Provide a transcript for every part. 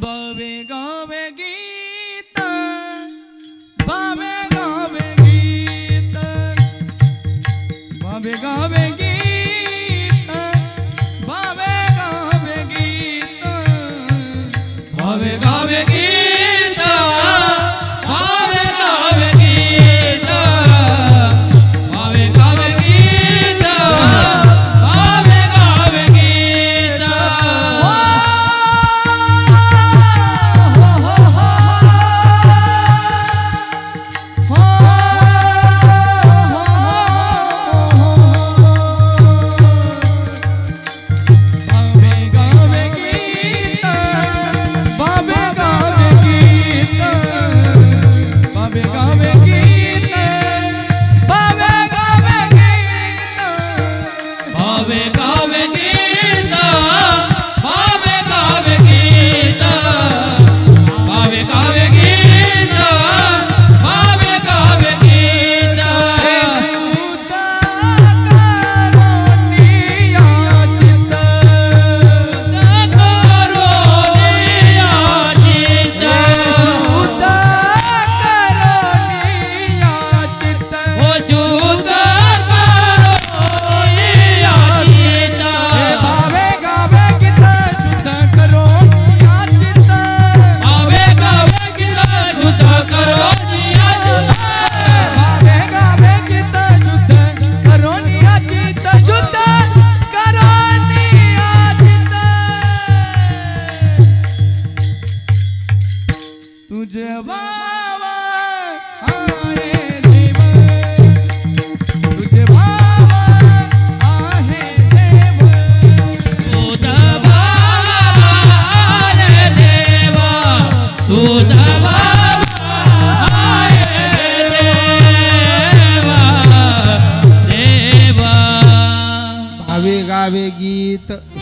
ববে গবে গীত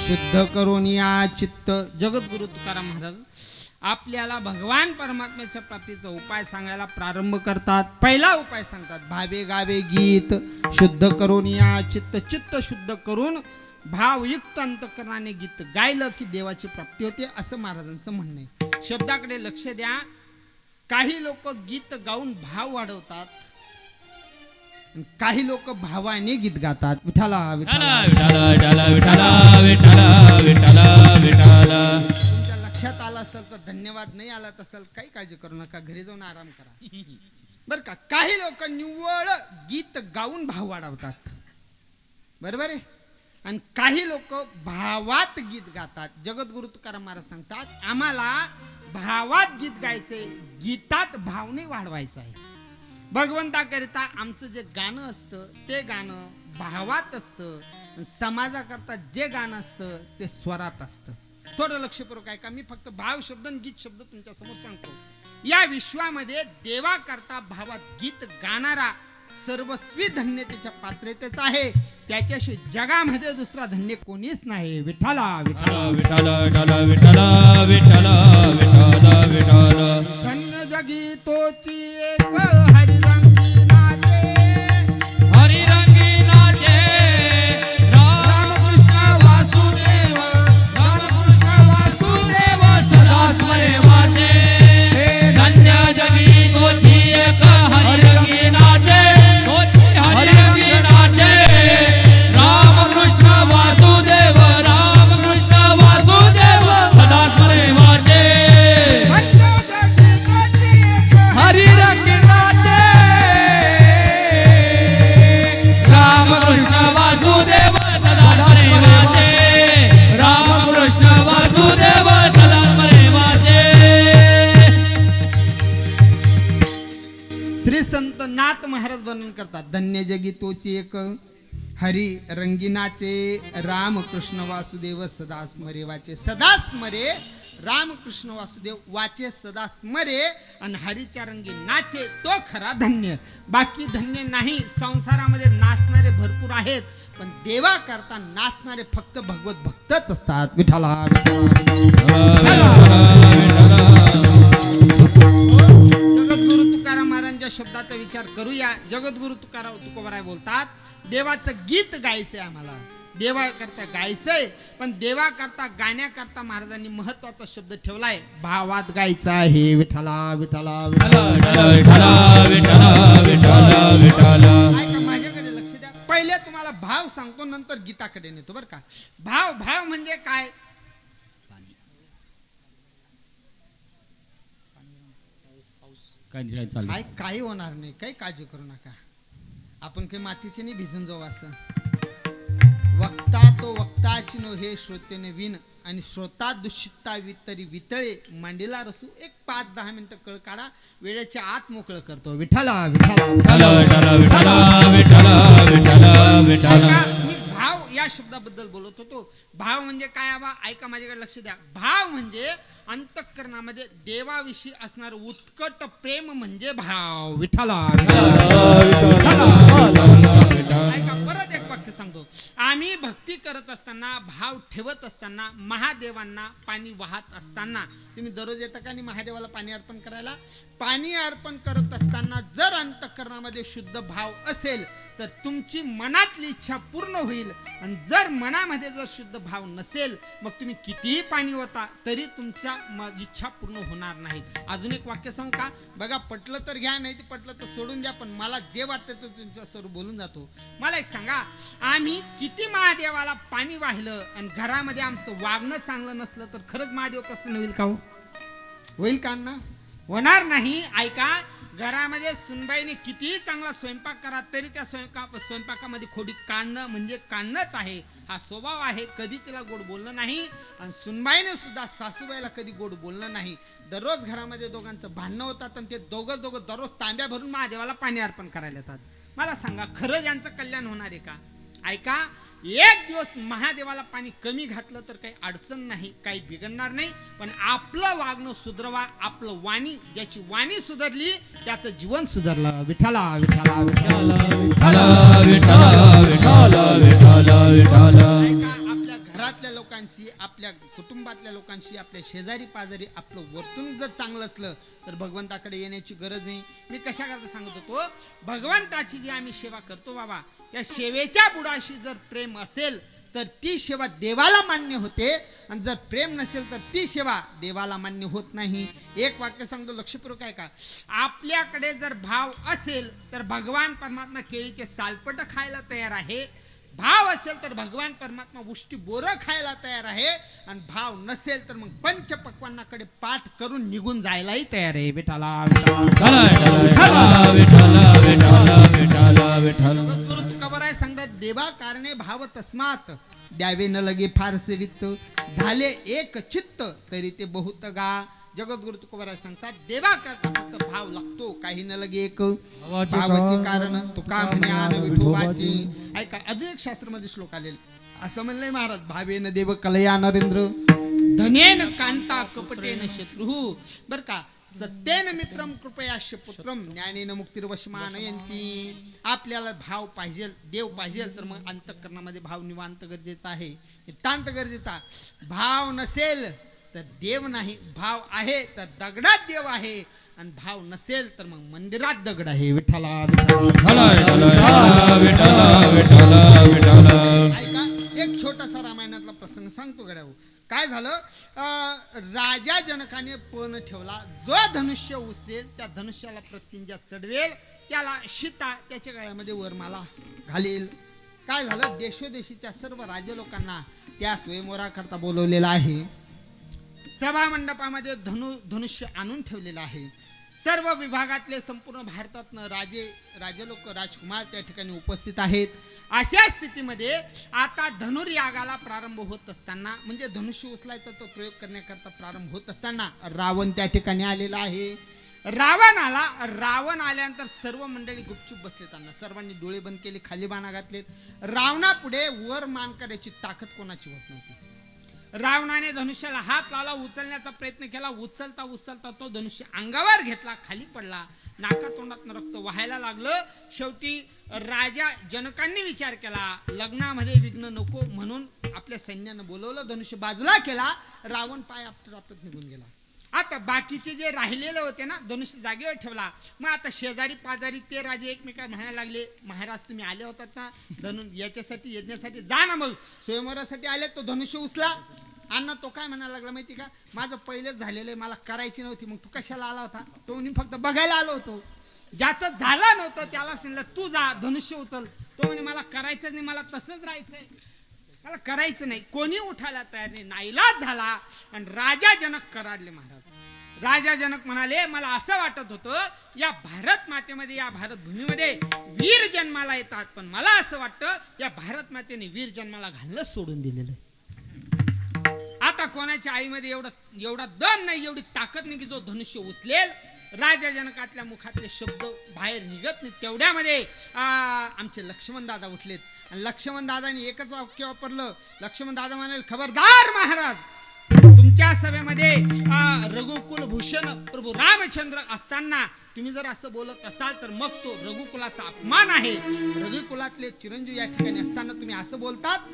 शुद्ध करून या चित्त जगद्गुरु तुकाराम महाराज आपल्याला भगवान परमात्म्याच्या प्राप्तीचा उपाय सांगायला प्रारंभ करतात. पहिला उपाय सांगतात भावे गावे गीत. शुद्ध करून या चित्त चित्त शुद्ध करून भावयुक्त अंतकरणाने गीत गायलं की देवाची प्राप्ती होते असं महाराजांचं म्हणणं आहे. शब्दाकडे लक्ष द्या. काही लोक गीत गाऊन भाव वाढवतात. काही लोक भावाने गीत गातात. विठाला विठाला तुमच्या लक्षात आलं असेल तर धन्यवाद नाही आला असेल काही काळजी करू नका. घरी जाऊन आराम करा. बर का? काही लोक निव्वळ गीत गाऊन भाव वाढवतात. बरोबर आहे? आणि काही लोक भावात गीत गातात. जगद्गुरु तुकाराम महाराज सांगतात आम्हाला भावात गीत गायचंय गीतात भावने वाढवायचं आहे भगवंताकरिता आमचं जे गाणं असतं ते गाणं भावात असतं समाजाकरता जे गाणं असतं ते स्वरात असतं. थोडं लक्षपूर्वक आहे का? मी फक्त भाव शब्द आणि गीत शब्द तुमच्यासमोर सांगतो. या विश्वामध्ये देवा करता भावात गीत गाणारा सर्वस्वी धन्यतेच्या पात्रतेचा आहे. त्याच्याशी जगामध्ये दुसरा धन्य कोणीच नाही. विठाला विठाला धन्य जगी तोची एक श्री संत नाथ महाराज वर्णन करतात. धन्य जगी तोची एक हरी रंगिनाचे राम कृष्ण वासुदेव सदा स्मरे वाचे सदा स्मरे राम कृष्ण वासुदेव वाचे सदा स्मरे आणि हरीच्या रंगी नाचे तो खरा धन्य. बाकी धन्य नाही संसारामध्ये नाचणारे भरपूर आहेत पण देवा करता नाचणारे फक्त भगवत भक्तच असतात. विठाला देवाचा विचार करूया. जगद्गुरु तुकाराम तुकोबराय बोलतात देवाचं गीत गायचंय आम्हाला. देवा करता गायचंय पण देवा करता गाण्याकरता महाराजांनी महत्त्वाचा शब्द ठेवलाय भावात गायचा आहे. विठाला विठाला विठाला माझ्याकडे लक्ष द्या. पहिले तुम्हाला भाव सांगतो नंतर गीताकडे नेतो बरं का? भाव भाव म्हणजे काय? काय काय चाललं काय काही होणार नाही. काही काळजी करू नका. आपण काही मातीचे नाही भिजून जाऊ असं. वक्ता तो वक्ताची नो हे श्रोतेने विन आणि श्रोता दुषिता वितरी वितळे. मांडीला रसू एक पाच दहा मिनिटं कळ काढा. वेळेच्या आत मोकळं करतो. विठाला विठाला विठ्ठला विठ्ठला ऐका, मी भाव या शब्दाबद्दल बोलत होतो. भाव म्हणजे काय आवा ऐका माझ्याकडे लक्ष द्या. भाव म्हणजे अंतःकरणामध्ये देवाविषयी असणार उत्कट प्रेम म्हणजे भाव. विठाला ऐका परत एक वाक्य सांगतो. आम्ही भक्ती करत असताना भाव ठेवत असताना महादेवांना पाणी वाहत असताना. तुम्ही दररोज येता का आणि महादेवाला पाणी अर्पण करायला? पाणी अर्पण करत असताना जर अंतकरणामध्ये शुद्ध भाव असेल तर तुमची मनातली इच्छा पूर्ण होईल. आणि जर मनामध्ये जर शुद्ध भाव नसेल मग तुम्ही कितीही पाणी होता तरी तुमच्या इच्छा पूर्ण होणार नाहीत अजून एक वाक्य सांगू का? बघा पटलं तर घ्या नाही ते पटलं तर सोडून द्या पण मला जे वाटतं ते तुमच्यासमोर बोलून जातो. मला एक सांगा आम्ही किती महादेवाला पाणी वाहिलं आणि घरामध्ये आमचं वागणं चांगलं नसलं तर खरंच महादेव प्रसन्न होईल का हो? होईल का अण्णा? होणार नाही. ऐका घरामध्ये सुनबाईने कितीही चांगला स्वयंपाक करा तरी त्या स्वयंपाक स्वयंपाकामध्ये खोडी काढणं म्हणजे काढणंच आहे. हा स्वभाव आहे. कधी तिला गोड बोलणं नाही आणि सुनबाईने सुद्धा सासूबाईला कधी गोड बोलणं नाही. दररोज घरामध्ये दोघांचं भांडणं होतात आणि ते दोघं दोघं दररोज तांब्या भरून महादेवाला पाणी अर्पण करायला येतात. मला सांगा खरंच यांचं कल्याण होणार आहे का? ऐका एक दिवस महादेवाला पाणी कमी घातलं तर काही अडचण नाही काही बिघडणार नाही पण आपलं वागणं सुधरवा आपलं वाणी ज्याची वाणी सुधारली त्याचं जीवन सुधारलं विठाला विठाला विठाला विठाला विठाला लोकांशी आपल्या कुटुंबातल्या लोकांशी आपल्या शेजारी पाजारी आपलं वर्तून जर चांगलं असलं तर भगवंताकडे येण्याची गरज नाही. मी कशा करता सांगत होतो? भगवंताची जी आम्ही सेवा करतो बाबा त्या सेवेच्या बुडाशी जर प्रेम असेल तर ती सेवा देवाला मान्य होते. आणि जर प्रेम नसेल तर ती सेवा देवाला मान्य होत नाही. एक वाक्य सांगतो लक्षपूर्वक आहे का आपल्याकडे जर भाव असेल तर भगवान परमात्मा केळीचे सालपट खायला तयार आहे. भाव असेल तर भगवान परमात्मा उष्टी बोरं खायला तयार आहे. आणि भाव नसेल तर मग पंचपक्वांनाकडे पाठ करून निघून जायलाही तयार आहे. गुरु तुकाबर आहे सांगतात देवा कारणे भाव तस्मात. द्यावे न लगे फारसे वित्त. झाले एक चित्त तरी ते बहुत गा. जगद्गुरु तुकोबर आहे सांगतात देवा करता फक्त भाव लागतो काही न लगे एक. भावाचे कारण, तुका म्हणे विठोबाची. ऐका अजून एक शास्त्रामध्ये श्लोक आलेले असं म्हणलंय महाराज भावेन देव कलया नरेंद्र धनेन कांता कपटेन शत्रू. बर का? सत्येन मित्रम कृपयाश्य पुत्रम ज्ञानेन मुक्तिर्वशमानयंती आपल्याला भाव पाहिजे देव पाहिजे तर मग अंतकरणामध्ये भाव निवांत गरजेचा आहे. नितांत गरजेचा. भाव नसेल तर देव नाही. भाव आहे तर दगडात देव आहे. आणि भाव नसेल तर मग मंदिरात दगड आहे ऐका एक छोटासा रामायणातला प्रसंग सांगतो गड्यावर काय झालं? राजा जनकाने पण ठेवला. जो धनुष्य उचलेल त्या धनुष्याला प्रत्यंजा चढवेल त्याला सीता त्याच्या गळ्यामध्ये वरमाला घालेल. काय झालं? देशोदेशीच्या सर्व राजे लोकांना त्या स्वयंवराकरता बोलवलेलं आहे. सभा मंडपामध्ये धनु धनुष्य आणून ठेवलेलं आहे. सर्व विभागातले संपूर्ण भारतातनं राजे राजे लोक राजकुमार त्या ठिकाणी उपस्थित आहेत. अशा स्थितीमध्ये आता धनुर्यागाला प्रारंभ होत असताना म्हणजे धनुष्य उचलायचा तो प्रयोग करण्याकरता प्रारंभ होत असताना रावण त्या ठिकाणी आलेला आहे. रावण आला रावण आल्यानंतर सर्व मंडळी गुपचूप बसले त्यांना सर्वांनी डोळे बंद केले खाली बाणा घातलेत. रावणापुढे वर मान करायची ताकद कोणाची होत नव्हती. रावणाने धनुष्याला हात लावला उचलण्याचा प्रयत्न केला. उचलता उचलता तो धनुष्य अंगावर घेतला खाली पडला. नाका तोंडात रक्त व्हायला लागलं. शेवटी राजा जनकांनी विचार केला लग्नामध्ये विघ्न नको म्हणून आपल्या सैन्यानं बोलवलं धनुष्य बाजूला केला. रावण पाय आपटत निघून गेला. आता बाकीचे जे राहिलेले होते ना धनुष्य जागेवर ठेवला. मग आता शेजारी पाजारी ते राजे एकमेका म्हणायला लागले महाराज तुम्ही आले होतात ना? धनु याच्यासाठी यज्ञासाठी जा ना मग. स्वयंवरासाठी आले तो धनुष्य उचला. अण्णा तो काय म्हणायला लागला माहिती का? माझं पहिलेच झालेलं आहे मला करायची नव्हती. मग तू कशाला आला होता? तो म्हणून फक्त बघायला आलो होतो. ज्याचं झालं नव्हतं त्याला सांगितलं तू जा धनुष्य उचल. तो म्हणे मला करायचं नाही मला तसंच राहायचंय. मला करायचं नाही. कोणी उठायला तयार नाही. नाईलाज झाला आणि राजा जनक कराडले महाराज. राजा जनक म्हणाले मला असं वाटत होतं या भारत मातेमध्ये या भारत भूमीमध्ये वीर जन्माला येतात. पण मला असं वाटतं या भारत मातेने वीर जन्माला घालणं सोडून दिलेलं आता कोणाच्या आईमध्ये एवढा एवढा दम नाही एवढी ताकद नाही की जो धनुष्य उचलेल? राजा जनकातल्या मुखातले शब्द बाहेर निघत नाही तेवढ्यामध्ये आमचे लक्ष्मण दादा उठलेत. आणि लक्ष्मण दादाने एकच वाक्य वापरलं. लक्ष्मण दादा म्हणाले खबरदार महाराज तुमच्या सभेमध्ये रघुकुल भूषण प्रभू रामचंद्र असताना तुम्ही जर असं बोलत असाल तर मग तो रघुकुलाचा अपमान आहे. रघुकुलातले चिरंजीव या ठिकाणी असताना तुम्ही असं बोलतात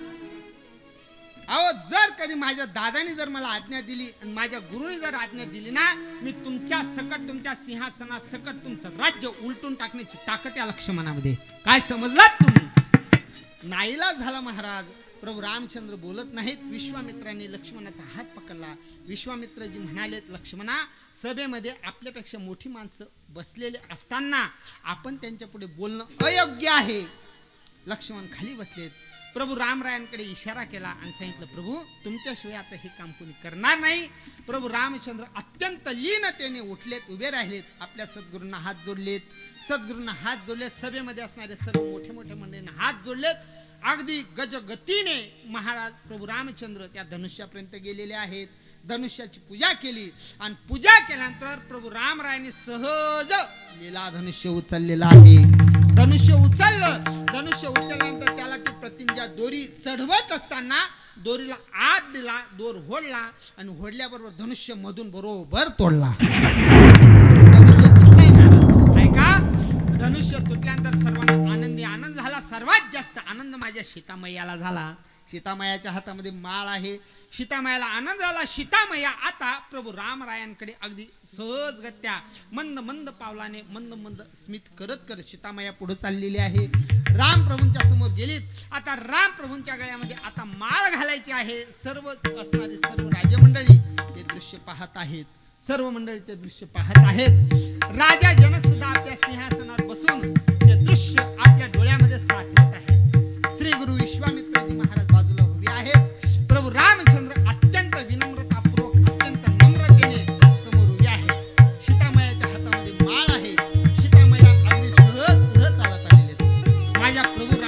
अहो जर कधी माझ्या दादानी जर मला आज्ञा दिली आणि माझ्या गुरुनी जर आज्ञा दिली ना मी तुमच्या सकट तुमच्या सिंहासना सकट तुमचं राज्य उलटून टाकण्याची ताकद या लक्ष्मणामध्ये. काय समजलात तुम्ही? नाईला झाला महाराज. प्रभू रामचंद्र बोलत नाहीत. विश्वामित्रांनी लक्ष्मणाचा हात पकडला. विश्वामित्रजी म्हणालेत लक्ष्मणा सभेमध्ये आपल्यापेक्षा मोठी माणसं बसलेले असताना आपण त्यांच्या पुढे बोलणं अयोग्य आहे. लक्ष्मण खाली बसलेत. प्रभू रामरायांकडे इशारा केला आणि सांगितलं प्रभू तुमच्याशिवाय आता हे काम कोणी करणार नाही. प्रभू रामचंद्र अत्यंत लीनतेने उठलेत उभे राहिलेत आपल्या सद्गुरूंना हात जोडलेत. सद्गुरूंना हात जोडलेत सभेमध्ये असणारे सर्व मोठे मोठे मंडळींना हात जोडलेत. अगदी गजगतीने महाराज प्रभू रामचंद्र त्या धनुष्यापर्यंत गेलेले आहेत. धनुष्याची पूजा केली आणि पूजा केल्यानंतर प्रभू रामरायाने सहज लीला धनुष्य उचललेला आहे. धनुष्य उचललं. धनुष्य उचलल्यानंतर त्याला दोरी चढवत असताना दोरीला आत दिला दोर होडला आणि होडल्याबरोबर धनुष्य मधून बरोबर तोडला. धनुष्य ऐका धनुष्य तुटल्यानंतर सर्वांना आनंदी आनंद झाला. सर्वात जास्त आनंद माझ्या सीतामय्याला झाला. सीतामयाच्या हातामध्ये माळ आहे. सीतामयाला आनंद झाला. सीतामया आता प्रभू रामरायांकडे अगदी सहजगत्या मंद मंद पावलाने मंद मंद स्मित करत करत सीतामया पुढे चाललेली आहे. राम प्रभूंच्या समोर गेलीत. आता राम प्रभूंच्या गळ्यामध्ये आता माळ घालायची आहे. सर्व असणारे सर्व राजमंडळी ते दृश्य पाहत आहेत. सर्व मंडळी ते दृश्य पाहत आहेत. राजा जनक सुद्धा आपल्या सिंहासनावर बसून ते दृश्य आपल्या डोळ्यामध्ये साठवत आहे श्री गुरु विश्वामित्रजी महाराज बाजूला उभे आहेत. प्रभू रामचंद्र अत्यंत विनम्रतापूर्वक अत्यंत नम्रतेने समोर उभे आहेत. सीतामयाच्या हातामध्ये माळ आहे. सीतामया अगदी सहज पुढे चालत आलेले आहेत. माझ्या प्रभू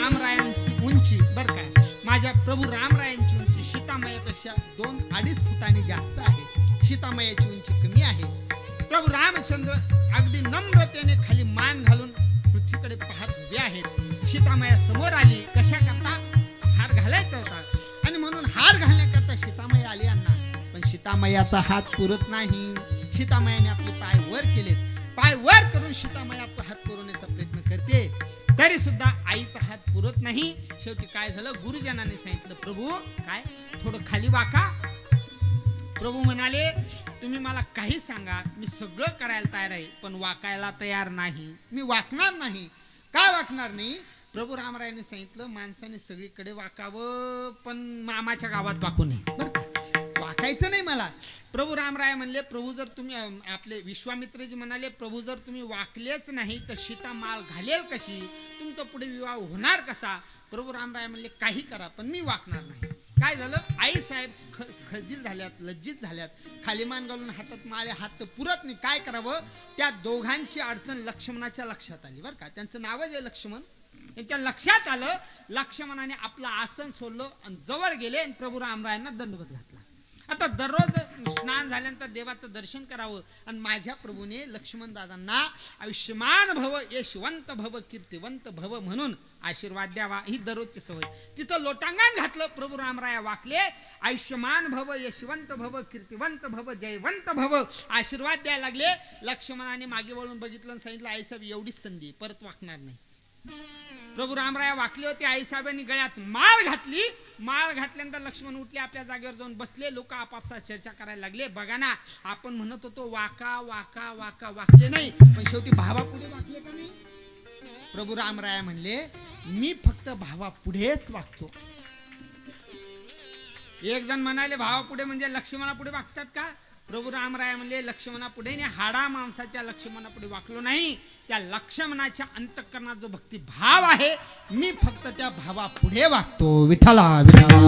माझ्या प्रभू रामरायांची उंची सीतामयापेक्षा दोन अडीच फुटांनी जास्त आहे. सीतामयाची उंची कमी आहे. प्रभू रामचंद्र अगदी नम्रतेने खाली मान घालून पृथ्वीकडे पाहत उभे आहेत. सीतामया समोर आली कशा करता हार घालायचा होता? आणि म्हणून हार घालण्याकरता सीतामया आली यांना. पण सीतामयाचा हात पुरत नाही. सीतामयाने आपले पाय वर केलेत. पाय वर करून सीतामया आपला हात पुरवण्याचा प्रयत्न करते. तरी सुद्धा पुरत नाही. शेवटी काय झालं? गुरुजनाने सांगितलं प्रभू काय? थोडं खाली वाका. प्रभू म्हणाले तुम्ही मला काही सांगा. मी सगळं करायला तयार आहे पण वाकायला तयार नाही. मी वाकणार नाही. काय वाकणार नाही? प्रभू रामरायाने सांगितलं माणसाने सगळीकडे वाकावं पण मामाच्या गावात वाकू नये. बरं वाकायचं नाही मला. प्रभू रामराय म्हणले प्रभू जर तुम्ही आपले विश्वामित्रजी म्हणाले प्रभू जर तुम्ही वाकलेच नाही तर सीता माल घालेल कशी? तुमचा पुढे विवाह होणार कसा? प्रभू रामराय म्हणले काही करा पण मी वाकणार नाही. काय झालं? आई साहेब ख खजील झाल्यात लज्जित झाल्यात. खाली मान घालून हातात माळे हात तर पुरत नाही. काय करावं? त्या दोघांची अडचण लक्ष्मणाच्या लक्षात आली बरं का? त्यांचं नावच आहे लक्ष्मण. त्यांच्या लक्षात आलं लक्ष्मणाने आपलं आसन सोडलं आणि जवळ गेले आणि प्रभू रामरायांना दंडवत घातला. आता दररोज स्नान झाल्यानंतर देवाचं दर्शन करावं. आणि माझ्या प्रभूने लक्ष्मण दादांना आयुष्यमान भव यशवंत भव कीर्तिवंत भव म्हणून आशीर्वाद द्यावा. ही दररोजची सवय. तिथं लोटांगण घातलं प्रभू रामराया वाकले. आयुष्यमान भव यशवंत भव कीर्तिवंत भव जयवंत भव. आशीर्वाद द्यायला लागले. लक्ष्मणाने मागे वळून बघितलं सांगितलं आईसाहेब एवढीच संधी परत वाकणार नाही. प्रभू रामराया वाकले होते आईसाहेबांनी गळ्यात माळ घातली. माळ घातल्यानंतर लक्ष्मण उठले आपल्या जागेवर जाऊन बसले. लोक आपापसात चर्चा करायला लागले. बघा ना आपण म्हणत होतो वाका वाका वाका वाकले नाही. पण शेवटी भावा पुढे वाकले का नाही? प्रभू रामराया म्हणले मी फक्त भावा पुढेच वागतो. एक जण म्हणाले भावा पुढे म्हणजे लक्ष्मणा पुढे वागतात का? प्रभू रामराय म्हणले लक्ष्मणा पुढे हाडा माणसाच्या लक्ष्मणा पुढे वाकलो नाही. त्या लक्ष्मणाच्या अंतकरणात जो भक्ती भाव आहे मी फक्त त्या भावा पुढे वागतो विठाला विठाला